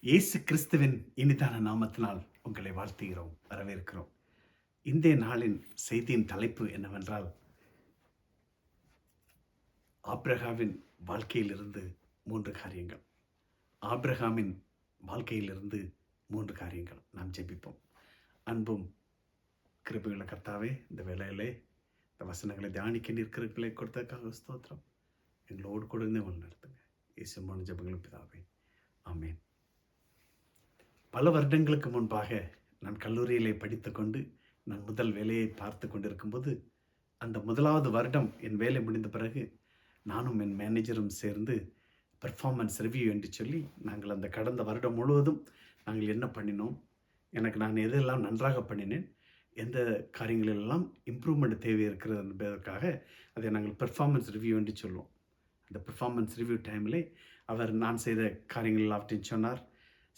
இயேசு கிறிஸ்துவின் இனிதான நாமத்தினால் உங்களை வாழ்த்துகிறோம் வரவேற்கிறோம். இந்த நாளின் செய்தியின் தலைப்பு என்னவென்றால் ஆப்ரஹாவின் வாழ்க்கையிலிருந்து மூன்று காரியங்கள். ஆப்ரஹாமின் வாழ்க்கையிலிருந்து மூன்று காரியங்கள் நாம் ஜெபிப்போம். அன்பும் கிருபிகள கர்த்தாவே இந்த வேளையிலே இந்த வசனங்களை தியானிக்க நிற்கிறவர்களை கொடுத்ததுக்காக ஸ்தோத்திரம். எங்களோடு கூட இருந்து நடத்துங்க. நடத்துங்க இயேசுமான ஜெபங்களும் பிதாவே. ஆமேன். பல வருடங்களுக்கு முன்பாக நான் கல்லூரியிலே படித்துக்கொண்டு நான் முதல் வேலையை பார்த்து கொண்டிருக்கும்போது அந்த முதலாவது வருடம் என் வேலை முடிந்த பிறகு நானும் என் மேனேஜரும் சேர்ந்து பெர்ஃபார்மன்ஸ் ரிவ்யூ என்று சொல்லி நாங்கள் அந்த கடந்த வருடம் முழுவதும் நாங்கள் என்ன பண்ணினோம்? எனக்கு நான் எதெல்லாம் நன்றாக பண்ணினேன்? எந்த காரியங்களெல்லாம் இம்ப்ரூவ்மெண்ட் தேவை இருக்கிறது என்பதற்காக அதை நாங்கள் பெர்ஃபார்மன்ஸ் ரிவ்யூ என்று சொல்லுவோம். அந்த பெர்ஃபார்மன்ஸ் ரிவ்யூ டைமில் அவர் நான் செய்த காரியங்கள் எல்லாவற்றையும் சொன்னார்.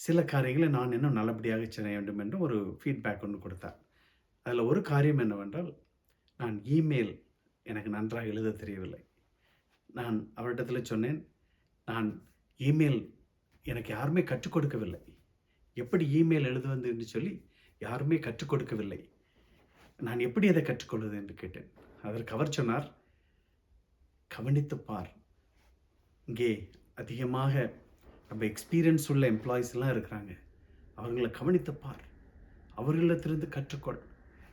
சில காரியங்களை நான் இன்னும் நல்லபடியாக செய்ய வேண்டும் என்று ஒரு ஃபீட்பேக் ஒன்று கொடுத்தார். அதில் ஒரு காரியம் என்னவென்றால் நான் இமெயில் எனக்கு நன்றாக எழுத தெரியவில்லை. நான் அவரிடத்தில் சொன்னேன் நான் இமெயில் எனக்கு யாருமே கற்றுக் கொடுக்கவில்லை. எப்படி இமெயில் எழுதுவது என்று சொல்லி யாருமே கற்றுக் கொடுக்கவில்லை. நான் எப்படி அதை கற்றுக்கொள்வது என்று கேட்டேன். அதற்கு அவர் சொன்னார் கவனித்து பார். இங்கே அதிகமாக நம்ம எக்ஸ்பீரியன்ஸ் உள்ள எம்ப்ளாயீஸ்லாம் இருக்கிறாங்க. அவர்களை கவனித்து பார். அவர்களிடத்திலிருந்து கற்றுக்கொள்.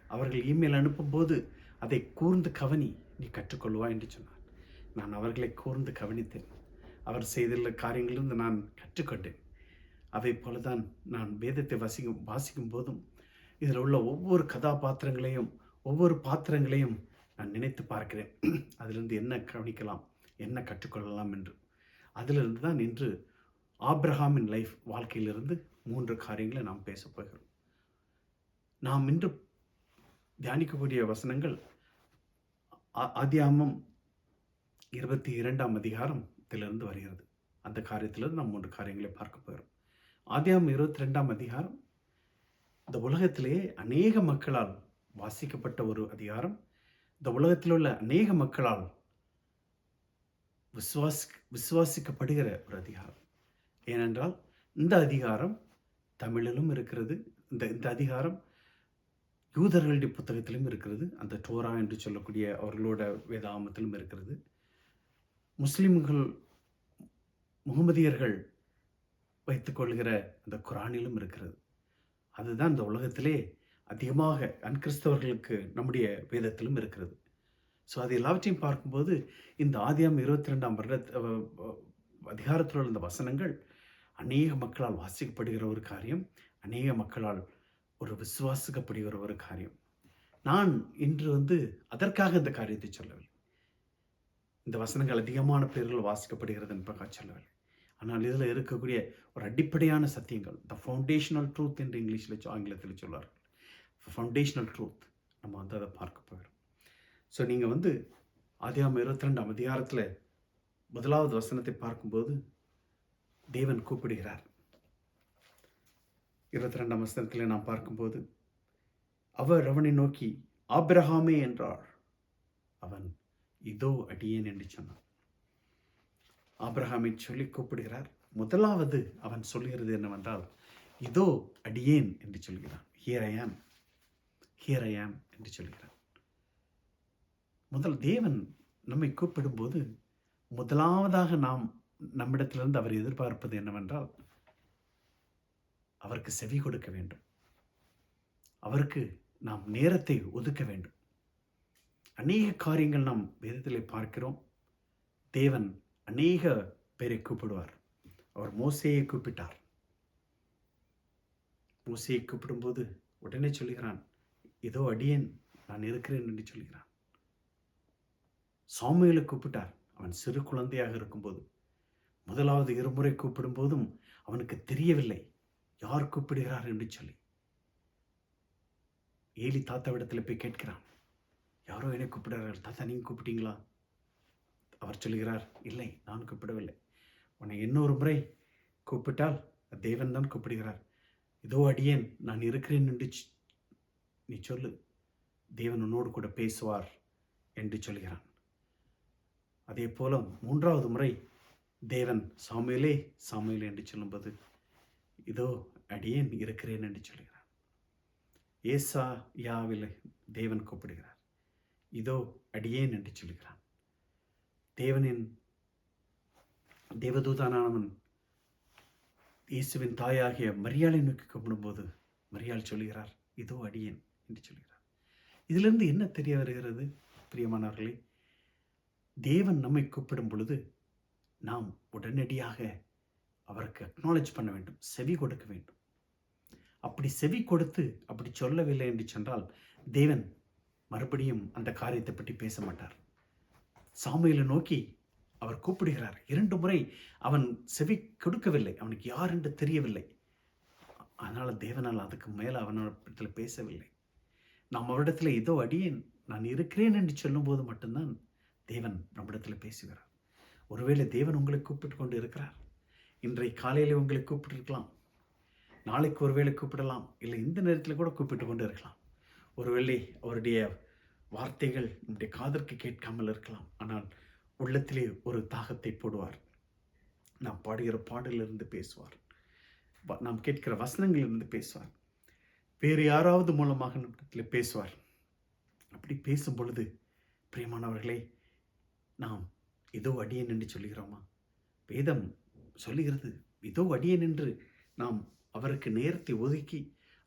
அவர்கள் இமெயில் அனுப்பும்போது அதை கூர்ந்து கவனி. நீ கற்றுக்கொள்வா என்று சொன்னார். நான் அவர்களை கூர்ந்து கவனித்தேன். அவர் செய்துள்ள காரியங்களிலிருந்து நான் கற்றுக்கொண்டேன். அதை போலதான் நான் வேதத்தை வசிக்கும் வாசிக்கும் போதும் இதில் உள்ள ஒவ்வொரு கதாபாத்திரங்களையும் ஒவ்வொரு பாத்திரங்களையும் நான் நினைத்து பார்க்கிறேன். அதிலிருந்து என்ன கவனிக்கலாம் என்ன கற்றுக்கொள்ளலாம் என்று. அதிலிருந்து தான் இன்று ஆப்ரஹாமின் லைஃப் வாழ்க்கையிலிருந்து மூன்று காரியங்களை நாம் பேசப் போகிறோம். நாம் இன்று தியானிக்கக்கூடிய வசனங்கள் ஆ- ஆதியாமம் இருபத்தி இரண்டாம் அதிகாரத்திலிருந்து வருகிறது. அந்த காரியத்திலிருந்து நாம் மூன்று காரியங்களை பார்க்க போகிறோம். ஆதியாமம் இருபத்தி ரெண்டாம் அதிகாரம் இந்த உலகத்திலேயே அநேக மக்களால் வாசிக்கப்பட்ட ஒரு அதிகாரம். இந்த உலகத்தில் உள்ள அநேக மக்களால் விசுவாசி விசுவாசிக்கப்படுகிற ஒரு அதிகாரம். ஏனென்றால் இந்த அதிகாரம் தமிழிலும் இருக்கிறது இந்த இந்த அதிகாரம் யூதர்களுடைய புத்தகத்திலும் இருக்கிறது அந்த டோரா என்று சொல்லக்கூடிய அவர்களோட வேதாமத்திலும் இருக்கிறது. முஸ்லிம்கள் முகமதியர்கள் வைத்துக்கொள்கிற அந்த குரானிலும் இருக்கிறது. அதுதான் இந்த உலகத்திலே அதிகமாக அன்கிறிஸ்தவர்களுக்கு நம்முடைய வேதத்திலும் இருக்கிறது. ஸோ அது எல்லாவற்றையும் பார்க்கும்போது இந்த ஆதியாம் இருபத்தி ரெண்டாம் வருட அதிகாரத்தில் உள்ள இந்த வசனங்கள் அநேக மக்களால் வாசிக்கப்படுகிற ஒரு காரியம் அநேக மக்களால் ஒரு விசுவாசிக்கப்படுகிற ஒரு காரியம். நான் இன்று வந்து அதற்காக இந்த காரியத்தை சொல்லவில்லை. இந்த வசனங்கள் அதிகமான பேர்கள் வாசிக்கப்படுகிறது என்பதாக சொல்லவில்லை. ஆனால் இதில் இருக்கக்கூடிய ஒரு அடிப்படையான சத்தியங்கள் த ஃபவுண்டேஷனல் ட்ரூத் என்று இங்கிலீஷில் ஆங்கிலத்தில் சொல்வார்கள். ஃபவுண்டேஷனல் ட்ரூத் நம்ம வந்து அதை பார்க்க போகிறோம். ஸோ நீங்கள் வந்து ஆதியாம இருபத்தி ரெண்டாம் அதிகாரத்தில் முதலாவது வசனத்தை பார்க்கும்போது தேவன் கூப்பிடுகிறார். இருபத்தி ரெண்டாம் வசனத்தில் நாம் பார்க்கும்போது அவர் அவனை நோக்கி ஆப்ரஹாமே என்றார். அவன் இதோ அடியேன் என்று சொன்னான். ஆப்ரஹாமை சொல்லி கூப்பிடுகிறார். முதலாவது அவன் சொல்கிறது என்னவென்றால் இதோ அடியேன் என்று சொல்கிறான். ஹியர் ஐ ஆம் ஹியர் ஐ ஆம் என்று சொல்கிறான். முதல் தேவன் நம்மை கூப்பிடும்போது முதலாவதாக நாம் நம்மிடத்திலிருந்து அவர் எதிர்பார்ப்பது என்னவென்றால் அவருக்கு செவி கொடுக்க வேண்டும். அவருக்கு நாம் நேரத்தை ஒதுக்க வேண்டும். அநேக காரியங்கள் நாம் வேதத்திலே பார்க்கிறோம். தேவன் அநேக பேரை கூப்பிடுவார். அவர் மோசையை கூப்பிட்டார். மோசையை கூப்பிடும்போது உடனே சொல்லுகிறான் இதோ அடியேன் நான் இருக்கிறேன் என்று சொல்கிறான் சாமுவேலை கூப்பிட்டார். அவன் சிறு குழந்தையாக இருக்கும்போது முதலாவது இருமுறை கூப்பிடும்போதும் அவனுக்கு தெரியவில்லை. யார் கூப்பிடுகிறார்? என்று சொல்லி. ஏலி தாத்தாவிடத்தில் போய் கேட்கிறான். யாரோ என்னை கூப்பிடுறார்கள்? தாத்தா நீங்கள் கூப்பிட்டீங்களா? அவர் சொல்லுகிறார் இல்லை நான் கூப்பிடவில்லை. உன்னை இன்னொரு முறை கூப்பிட்டால் தேவன் தான் கூப்பிடுகிறார். இதோ அடியேன் நான் இருக்கிறேன் என்று நீ சொல்லு. தேவன் உன்னோடு கூட பேசுவார் என்று சொல்கிறான். அதே போல மூன்றாவது முறை தேவன் சாமுவேலே சாமுவேலே என்று சொல்லும்போது இதோ அடியேன் இருக்கிறேன் என்று சொல்கிறார். ஏசா யாவில் தேவன் கூப்பிடுகிறார் இதோ அடியேன் என்று சொல்கிறான் தேவனின் தேவதூதானவன் இயேசுவின் தாயாகிய மரியாளை நோக்கி கூப்பிடும்போது மரியாள் சொல்கிறார் இதோ அடியேன் என்று சொல்கிறார். இதிலிருந்து என்ன தெரிய வருகிறது? பிரியமானவர்களே தேவன் நம்மை கூப்பிடும் பொழுது நாம் உடனடியாக அவருக்கு அக்னாலேஜ் பண்ண வேண்டும் செவி கொடுக்க வேண்டும். அப்படி செவி கொடுத்து அப்படி சொல்லவில்லை என்று சென்றால் தேவன் மறுபடியும் அந்த காரியத்தை பற்றி பேச மாட்டார். சாமியில நோக்கி அவர் கூப்பிடுகிறார். இரண்டு முறை அவன் செவி கொடுக்கவில்லை அவனுக்கு யார் என்று தெரியவில்லை. அதனால் தேவனால் அதுக்கு மேலே அவனிடத்தில் பேசவில்லை. நாம் அவரிடத்தில் இதோ அடியேன் நான் இருக்கிறேன் என்று சொல்லும்போது மட்டும்தான் தேவன் நம்மிடத்தில் பேசுகிறார். ஒருவேளை தேவன் உங்களை கூப்பிட்டு கொண்டு இருக்கிறார் இன்றை காலையில் உங்களை கூப்பிட்டுருக்கலாம். நாளைக்கு ஒருவேளை கூப்பிடலாம். இல்லை இந்த நேரத்தில் கூட கூப்பிட்டு கொண்டு இருக்கலாம் ஒருவேளை அவருடைய வார்த்தைகள் நம்முடைய காதற்கு கேட்காமல் இருக்கலாம். ஆனால் உள்ளத்திலே ஒரு தாகத்தை போடுவார். நாம் பாடுகிற பாடலிருந்து பேசுவார். நாம் கேட்கிற வசனங்களிலிருந்து பேசுவார். வேறு யாராவது மூலமாக நம்மிடத்தில் பேசுவார். அப்படி பேசும் பொழுது பிரியமானவர்களே நாம் இதோ அடியேன் என்று சொல்லுகிறோமா? வேதம் சொல்லுகிறது இதோ அடியேன் என்று நாம் அவருக்கு நேரத்தை ஒதுக்கி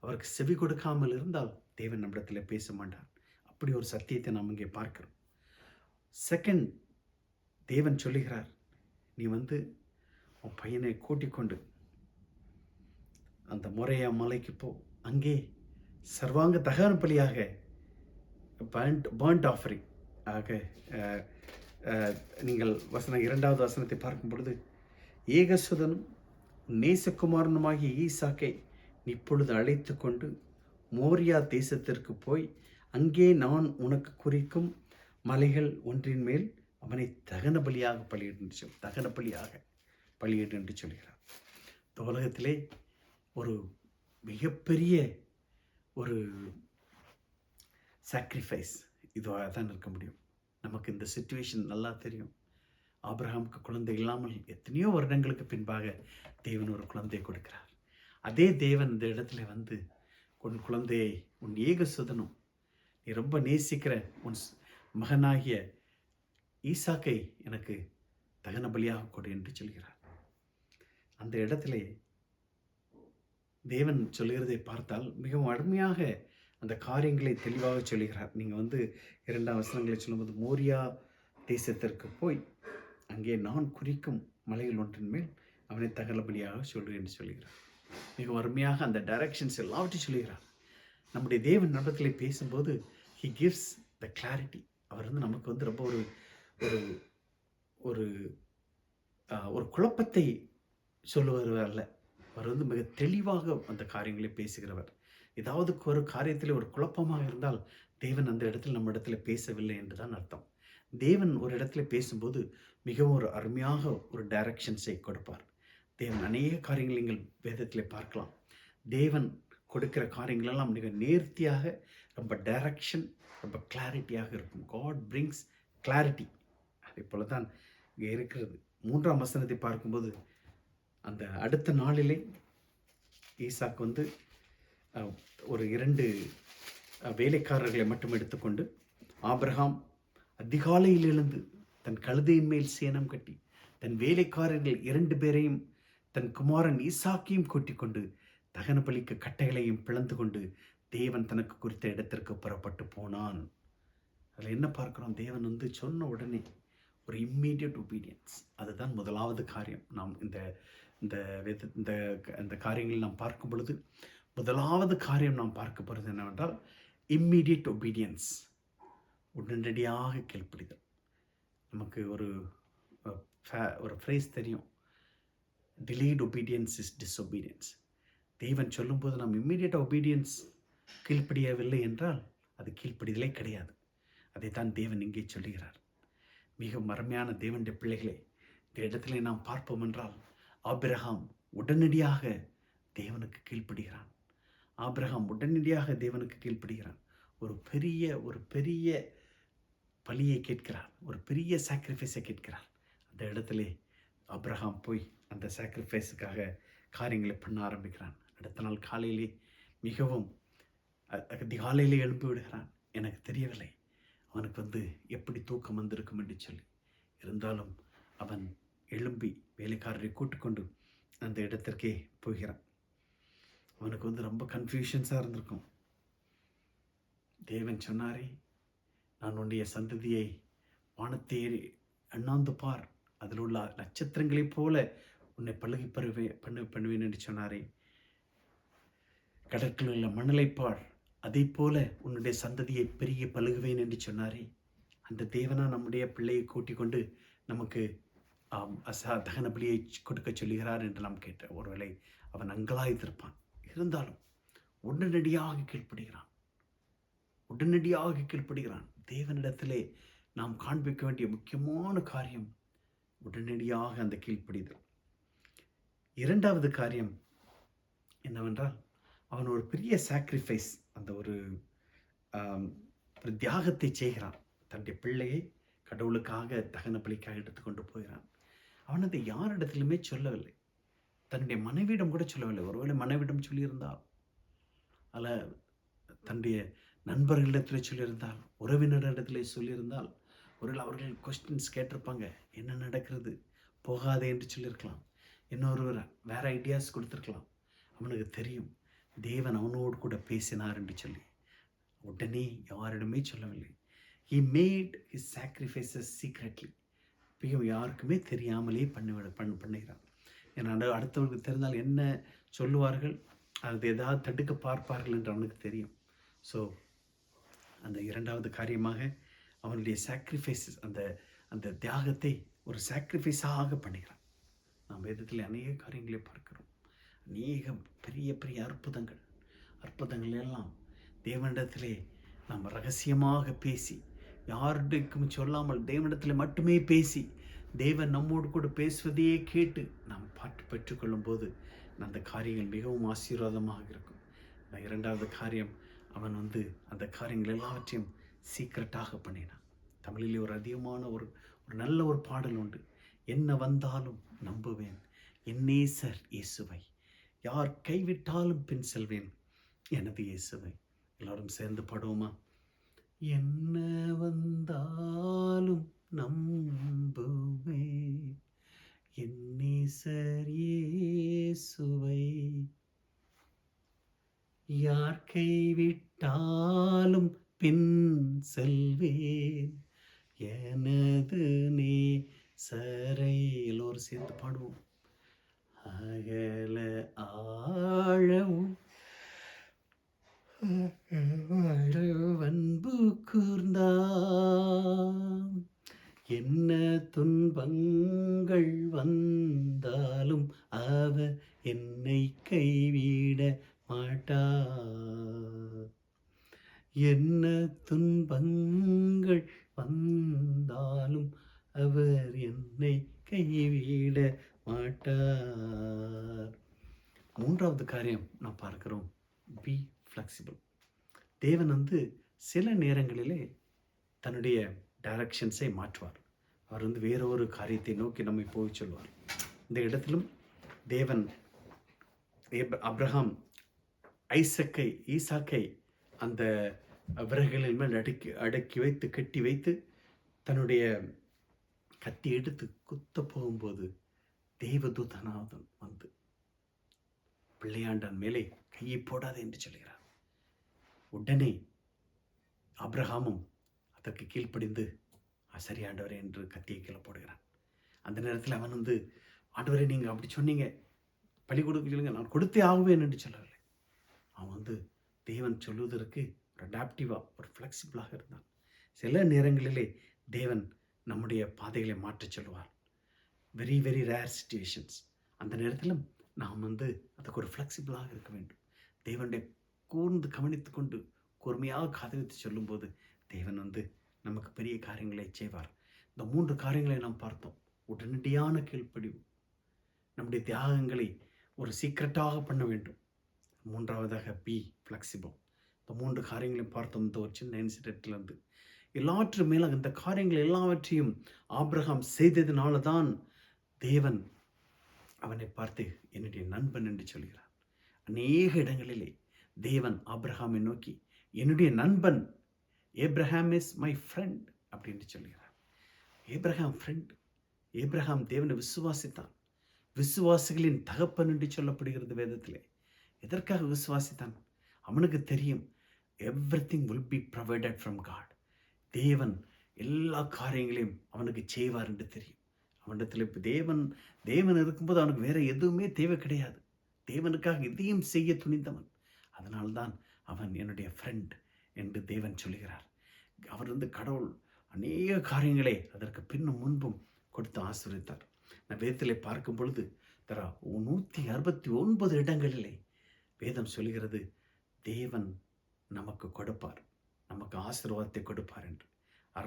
அவருக்கு செவி கொடுக்காமல் இருந்தால் தேவன் நம்மிடத்தில் பேச மாட்டார். அப்படி ஒரு சத்தியத்தை நாம் இங்கே பார்க்கிறோம். செகண்ட் தேவன் சொல்லுகிறார் நீ வந்து உன் பையனை கூட்டிக்கொண்டு அந்த முறையா மலைக்கு போ. அங்கே சர்வாங்க தகன பலியாக பேண்ட் பேண்ட் ஆஃபரிங் ஆக நீங்கள் வசனம் இரண்டாவது வசனத்தை பார்க்கும் பொழுது ஏகசுதனும் நேசகுமாரனுமாகிய ஈசாக்கை இப்பொழுது அழைத்து கொண்டு மோரியா தேசத்திற்கு போய் அங்கே நான் உனக்கு குறிக்கும் மலைகள் ஒன்றின் மேல் அவனை தகன பலியாக பலியிட்டு சொல் தகன பலியாக பலியிட்டு என்று சொல்கிறார். இந்த உலகத்திலே ஒரு மிகப்பெரிய ஒரு சாக்ரிஃபைஸ் இதுவாக தான் இருக்க முடியும். நமக்கு இந்த சுச்சுவேஷன் நல்லா தெரியும். ஆப்ரஹாமுக்கு குழந்தை இல்லாமல் எத்தனையோ வருடங்களுக்கு பின்பாக தேவன் ஒரு குழந்தையை கொடுக்கிறார். அதே தேவன் இந்த இடத்துல வந்து உன் குழந்தையை உன் ஏக சுதனும் நீ ரொம்ப நேசிக்கிற உன் மகனாகிய ஈசாக்கை எனக்கு தகன பலியாக கொடு என்று சொல்கிறார். அந்த இடத்துல தேவன் சொல்கிறதை பார்த்தால் மிகவும் அருமையாக அந்த காரியங்களை தெளிவாக சொல்லுகிறார். நீங்கள் வந்து இரண்டாம் வசனங்களை சொல்லும்போது மோரியா தேசத்திற்கு போய் அங்கே நான் குறிக்கும் மலைகள் ஒன்றின் மேல் அவனை தகலபடியாக சொல்கிறேன் என்று சொல்லுகிறார். மிக அருமையாக அந்த டைரக்ஷன்ஸ் எல்லாவற்றையும் சொல்லுகிறார். நம்முடைய தேவன் நடத்தில் பேசும்போது ஹி கிவ்ஸ் த கிளாரிட்டி அவர் வந்து நமக்கு வந்து ரொம்ப ஒரு ஒரு ஒரு ஒரு குழப்பத்தை சொல்லுவார் அல்ல. அவர் வந்து மிக தெளிவாக அந்த காரியங்களை பேசுகிறவர். ஏதாவது ஒரு காரியத்தில் ஒரு குழப்பமாக இருந்தால் தேவன் அந்த இடத்தில் நம்ம இடத்துல பேசவில்லை என்று தான் அர்த்தம். தேவன் ஒரு இடத்துல பேசும்போது மிகவும் ஒரு அருமையாக ஒரு டைரக்ஷன்ஸை கொடுப்பார். தேவன் அநேக காரியங்கள் நீங்கள் வேதத்தில் பார்க்கலாம். தேவன் கொடுக்கிற காரியங்களெல்லாம் மிக நேர்த்தியாக ரொம்ப டைரக்ஷன் ரொம்ப கிளாரிட்டியாக இருக்கும். காட் பிரிங்ஸ் கிளாரிட்டி அதே போல தான் இங்கே இருக்கிறது. மூன்றாம் வசனத்தை பார்க்கும்போது அந்த அடுத்த நாளிலே ஈசாக்கு வந்து ஒரு இரண்டு வேலைக்காரர்களை மட்டும் எடுத்துக்கொண்டு ஆப்ரஹாம் அதிகாலையில் எழுந்து தன் கழுதையின் மேல் சேனம் கட்டி தன் வேலைக்காரர்கள் இரண்டு பேரையும் தன் குமாரன் ஈசாக்கியும் கூட்டிக்கொண்டு தகன பலிக்கு கட்டைகளையும் பிளந்து கொண்டு தேவன் தனக்கு குறித்த இடத்திற்கு புறப்பட்டு போனான். அதில் என்ன பார்க்கிறோம்? தேவன் வந்து சொன்ன உடனே ஒரு இம்மீடியட் ஒபீடியன்ஸ் அதுதான் முதலாவது காரியம். நாம் இந்த இந்த வித இந்த இந்த காரியங்கள் நாம் பார்க்கும் பொழுது முதலாவது காரியம் நாம் பார்க்க போகிறது என்னவென்றால் இம்மீடியட் ஒபீடியன்ஸ் உடனடியாக கீழ்ப்படிதல். நமக்கு ஒரு ஒரு ஃப்ரேஸ் தெரியும். டிலேட் ஒபீடியன்ஸ் இஸ் டிஸ்ஒபீடியன்ஸ் தேவன் சொல்லும்போது நாம் இம்மீடியட் ஒபீடியன்ஸ் கீழ்ப்படியவில்லை என்றால் அது கீழ்ப்படிதலே கிடையாது. அதைத்தான் தேவன் இங்கே சொல்லுகிறார். மிக மரமையான தேவனுடைய பிள்ளைகளே இந்த இடத்துல நாம் பார்ப்போம் என்றால் ஆபிரகாம் உடனடியாக தேவனுக்கு கீழ்ப்படுகிறான். ஆப்ரஹாம் உடனடியாக தேவனுக்கு கீழ்ப்படுகிறான். ஒரு பெரிய ஒரு பெரிய பலியை கேட்கிறார் ஒரு பெரிய சாக்ரிஃபைஸை கேட்கிறார் அந்த இடத்துல அப்ரஹாம் போய் அந்த சாக்ரிஃபைஸுக்காக காரியங்களை பண்ண ஆரம்பிக்கிறான். அடுத்த நாள் காலையிலே மிகவும் அதிகாலையிலே எழுப்பி விடுகிறான். எனக்கு தெரியவில்லை. அவனுக்கு வந்து எப்படி தூக்கம் வந்திருக்கும் என்று சொல்லி. இருந்தாலும் அவன் எழும்பி வேலைக்காரரை கூட்டுக்கொண்டு அந்த இடத்திற்கே போகிறான். அவனுக்கு வந்து ரொம்ப கன்ஃபியூஷன்ஸாக இருந்திருக்கும். தேவன் சொன்னாரே நான் உன்னுடைய சந்ததியை வானத்தேறி அண்ணாந்து பார். அதில் உள்ள நட்சத்திரங்களைப் போல உன்னை பழகி பருவே பண்ணு பண்ணுவேன் என்று சொன்னாரே. கடற்கில் உள்ள மணலை பார். அதே போல உன்னுடைய சந்ததியை பெரிய பழகுவேன் என்று சொன்னாரே. அந்த தேவனா நம்முடைய பிள்ளையை கூட்டிக் கொண்டு நமக்கு அசா தகன பலியை கொடுக்க சொல்லுகிறார் என்று நாம் கேட்ட ஒருவேளை அவன் அங்கலாய்த்திருப்பான் இருந்தாலும் உடனடியாக கீழ்ப்படுகிறான். உடனடியாக கீழ்ப்படுகிறான். தேவனிடத்திலே நாம் காண்பிக்க வேண்டிய முக்கியமான காரியம் உடனடியாக அந்த கீழ்ப்படிதல். இரண்டாவது காரியம் என்னவென்றால் அவன் ஒரு பெரிய சாக்ரிஃபைஸ் அந்த ஒரு ஒரு தியாகத்தை செய்கிறான். தன்னுடைய பிள்ளையை கடவுளுக்காக தகன பலிக்காக எடுத்துக்கொண்டு போகிறான். அவன் அதை யாரிடத்திலுமே சொல்லவில்லை. தன்னுடைய மனைவியிடம் கூட சொல்லவில்லை. ஒருவேளை மனைவிடம் சொல்லியிருந்தால் அல்ல தன்னுடைய நண்பர்களிடத்தில் சொல்லியிருந்தால் உறவினரிடத்தில் சொல்லியிருந்தால் ஒருவேளை அவர்கள் கொஸ்டின்ஸ் கேட்டிருப்பாங்க. என்ன நடக்கிறது? போகாதே என்று சொல்லியிருக்கலாம். இன்னொருவர் வேறு ஐடியாஸ் கொடுத்துருக்கலாம். அவனுக்கு தெரியும். தேவன் அவனோடு கூட பேசினார் என்று சொல்லி. உடனே யாரிடமே சொல்லவில்லை. He made his sacrifices secretly இப்பயும் யாருக்குமே தெரியாமலே பண்ணிவிட பண்ண பண்ணுகிறான் ஏன்னா அடு- அடுத்தவர்களுக்கு தெரிந்தால் என்ன சொல்லுவார்கள்? அது ஏதாவது தடுக்க பார்ப்பார்கள் என்று அவனுக்கு தெரியும். ஸோ அந்த இரண்டாவது காரியமாக அவனுடைய சாக்ரிஃபைஸஸ் அந்த அந்த தியாகத்தை ஒரு சாக்ரிஃபைஸாக பண்ணுகிறான் நாம் வேதத்தில் அநேக காரியங்களை பார்க்கிறோம். அநேக பெரிய பெரிய அற்புதங்கள். அற்புதங்கள் எல்லாம் தேவனிடத்திலே நாம் ரகசியமாக பேசி யாருக்கும் சொல்லாமல் தேவனிடத்தில் மட்டுமே பேசி தேவன் நம்மோடு கூட பேசுவதையே கேட்டு நாம் பாட்டு பெற்றுக்கொள்ளும் போது அந்த காரியங்கள் மிகவும் ஆசீர்வாதமாக இருக்கும். அந்த இரண்டாவது காரியம் அவன் வந்து அந்த காரியங்கள் எல்லாவற்றையும் சீக்கிரட்டாக பண்ணினான். தமிழிலே ஒரு அதிகமான ஒரு ஒரு நல்ல ஒரு பாடல் உண்டு. என்ன வந்தாலும் நம்புவேன். என்னே சார் இயேசுவை. யார் கைவிட்டாலும் பின் செல்வேன். எனது இயேசுவை. எல்லாரும் சேர்ந்து பாடுவோமா? என்ன வந்தாலும் நம்புவேன் என் சரியே சுவை யார் கைவிட்டாலும் பின் செல்வேன். எனது நேசரை எல்லோரும் சேர்ந்து பாடுவோம். அகல துன்பங்கள் வந்தாலும் அவர் என்னை கைவிட மாட்டா. என்ன துன்பங்கள் வந்தாலும் அவர் என்னை கைவிட மாட்டார் மூன்றாவது காரியம் நாம் பார்க்கிறோம். பி ஃப்ளெக்சிபிள் தேவன் வந்து சில நேரங்களிலே தன்னுடைய டைரக்ஷன்ஸை மாற்றுவார். அவர் வந்து வேற ஒரு காரியத்தை நோக்கி நம்மை போய் சொல்வார். இந்த இடத்திலும் தேவன் அப்ரஹாம் ஐசக்கை ஈசாக்கை அந்த விறகுகளின் மேல் அடுக்கி அடக்கி வைத்து கட்டி வைத்து தன்னுடைய கத்தி எடுத்து குத்த போகும்போது தேவதூதனாதன் வந்து பிள்ளையாண்டான் மேலே கையை போடாது என்று சொல்கிறார் உடனே அப்ரஹாமும் அதற்கு கீழ்ப்படிந்து ஆண்டவரே என்று கத்தியை கீழே போடுகிறான். அந்த நேரத்தில் அவன் வந்து ஆண்டவரே நீங்கள் அப்படி சொன்னீங்க. பலி கொடுக்க சொல்லுங்க நான் கொடுத்தே ஆகுவேன் என்று சொல்லவில்லை. அவன் வந்து தேவன் சொல்வதற்கு ஒரு அடாப்டிவாக ஒரு ஃப்ளெக்சிபிளாக இருந்தான். சில நேரங்களிலே தேவன் நம்முடைய பாதைகளை மாற்றச் சொல்லுவார். வெரி வெரி ரேர் சுச்சுவேஷன்ஸ் அந்த நேரத்திலும் நாம் வந்து அதுக்கு ஒரு ஃப்ளெக்சிபிளாக இருக்க வேண்டும். தேவனுடைய கூர்ந்து கவனித்து கொண்டு கூர்மையாக காதலித்து சொல்லும்போது தேவன் வந்து நமக்கு பெரிய காரியங்களை செய்வார். இந்த மூன்று காரியங்களை நாம் பார்த்தோம். உடனடியான கீழ்ப்படிவு. நம்முடைய தியாகங்களை ஒரு சீக்கிரட்டாக பண்ண வேண்டும். மூன்றாவதாக பி ஃப்ளெக்சிபிள் இந்த மூன்று காரியங்களையும் பார்த்தோம். இந்த ஒரு சின்ன இன்சிடென்ட்லேருந்து எல்லாற்று மேலும் இந்த காரியங்கள் எல்லாவற்றையும் ஆபிரகாம் செய்ததினால தான் தேவன் அவனை பார்த்து என்னுடைய நண்பன் என்று சொல்கிறார். அநேக இடங்களிலே தேவன் ஆபிரகாமை நோக்கி என்னுடைய நண்பன் ஏப்ரஹாம் இஸ் மை ஃப்ரெண்ட் அப்படின்னு சொல்கிறார் ஏப்ரஹாம் ஃப்ரெண்ட் ஏப்ரஹாம் தேவனை விசுவாசித்தான். விசுவாசிகளின் தகப்பன் என்று சொல்லப்படுகிறது வேதத்திலே. எதற்காக விசுவாசித்தான்? அவனுக்கு தெரியும் everything will be provided from God தேவன் எல்லா காரியங்களையும் அவனுக்கு செய்வார் என்று தெரியும். அவனிடத்தில் இப்போ தேவன் தேவன் இருக்கும்போது அவனுக்கு வேற எதுவுமே தேவை கிடையாது. தேவனுக்காக எதையும் செய்ய துணிந்தவன். அதனால்தான் அவன் என்னுடைய ஃப்ரெண்ட் என்று தேவன் சொல்கிறார் அவர் வந்து கடவுள் அநேக காரியங்களை அதற்கு பின்னும் முன்பும் கொடுத்து ஆசிரித்தார் நான் வேதத்திலே பார்க்கும் பொழுது தரா நூற்றி அறுபத்தி ஒன்பது இடங்களிலே வேதம் சொல்கிறது தேவன் நமக்கு கொடுப்பார். நமக்கு ஆசீர்வாதத்தை கொடுப்பார் என்று.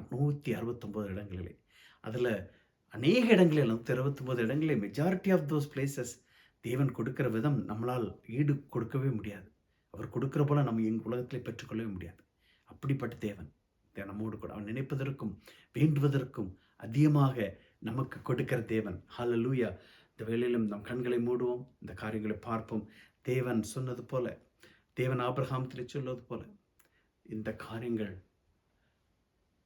நூற்றி அறுபத்தொம்போது இடங்களிலே. அதில் அநேக இடங்களில் நூற்றி அறுபத்தொம்போது இடங்களில் மெஜாரிட்டி ஆஃப் தோஸ் பிளேசஸ் தேவன் கொடுக்கிற விதம் நம்மளால் ஈடு கொடுக்கவே முடியாது. அவர் கொடுக்குற போல நம்ம எங்கள் உலகத்தில் பெற்றுக்கொள்ளவே முடியாது. அப்படிப்பட்ட தேவன் நம்மோடு கூட அவன் நினைப்பதற்கும் வேண்டுவதற்கும் அதிகமாக நமக்கு கொடுக்கிற தேவன். ஹalleluya இந்த வேளையிலும் நம் கண்களை மூடுவோம் இந்த காரியங்களை பார்ப்போம். தேவன் சொன்னது போல தேவன் ஆபிரகாமத்தில் சொல்வது போல இந்த காரியங்கள்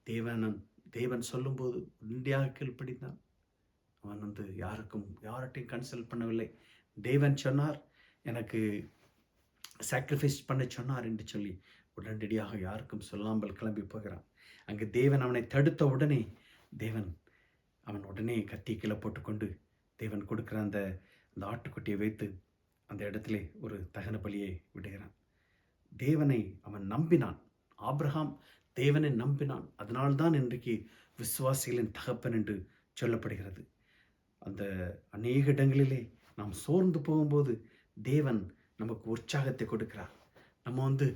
தேவனன் தேவன் சொல்லும்போது உண்டியாக கீழ்ப்படித்தான் அவன் வந்து யாருக்கும் யார்கிட்டையும் கன்சல்ட் பண்ணவில்லை. தேவன் சொன்னார் எனக்கு சாக்ரிஃபைஸ் பண்ண சொன்னார் என்று சொல்லி உடனடியாக யாருக்கும் சொல்லாமல் கிளம்பி போகிறான். அங்கு தேவன் அவனை தடுத்த உடனே தேவன் அவன் உடனே கத்தி கீழே போட்டுக்கொண்டு தேவன் கொடுக்குற அந்த அந்த ஆட்டுக்குட்டியை வைத்து அந்த இடத்துல ஒரு தகன பலியை விடுகிறான். தேவனை அவன் நம்பினான். ஆப்ரஹாம் தேவனை நம்பினான். அதனால்தான் இன்றைக்கு விசுவாசிகளின் தகப்பன் என்று சொல்லப்படுகிறது. அந்த அநேக இடங்களிலே நாம் சோர்ந்து போகும்போது தேவன் நமக்கு உற்சாகத்தை கொடுக்கிறார். நம்ம வந்து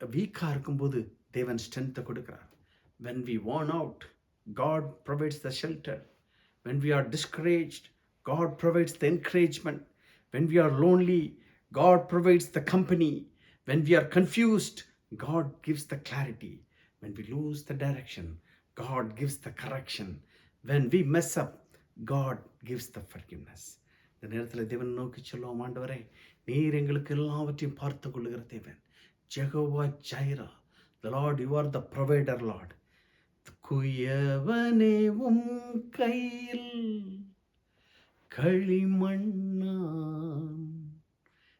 வீக்காக இருக்கும்போது தேவன் ஸ்ட்ரென்த்தை கொடுக்கிறார். When we worn out God provides the shelter when we are discouraged God provides the encouragement when we are lonely God provides the company when we are confused God gives the clarity when we lose the direction God gives the correction when we mess up God gives the forgiveness இந்த நேரத்தில் தேவன் நோக்கி சொல்லுவோம் ஆண்டவரே. நீர் எங்களுக்கு எல்லாவற்றையும் பார்த்து கொள்ளுகிற தேவன். Jehovah Jireh the Lord you are the provider Lord குயவனே உம் கையில் களிமண்ணாம்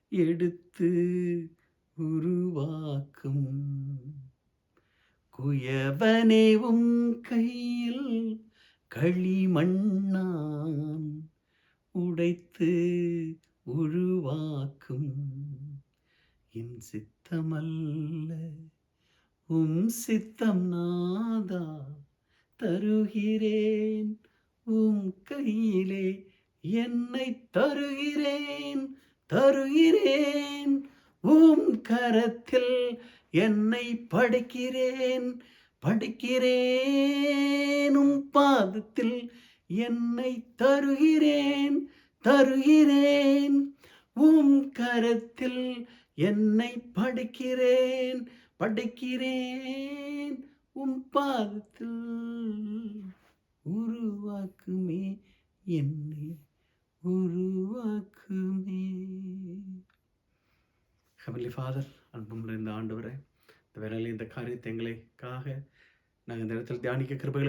எடுத்து உருவாக்கும். குயவனே உம் கையில் களிமண்ணாம் உடைத்து உருவாக்கும் என் சித்தமல்ல உம் சித்தம் நாதா தருகிறேன். உம் கையிலே என்னை தருகிறேன் தருகிறேன். உம் கரத்தில் என்னை படைக்கிறேன் படிக்கிறேன். உம் பாதத்தில் என்னை தருகிறேன் தருகிறேன். உம் கரத்தில் என்னை படுக்கிறேன் படிக்கிறேன். உம் பாதத்தில் உருவாக்குமே என்னை உருவாக்குமே. ஹெவன்லி ஃபாதர் அன்பும் இந்த ஆண்டு வரை இந்த வேலையில் இந்த காரியத்தை எங்களுக்காக நாங்கள் இந்த இடத்துல தியானிக்க கிருபைகள்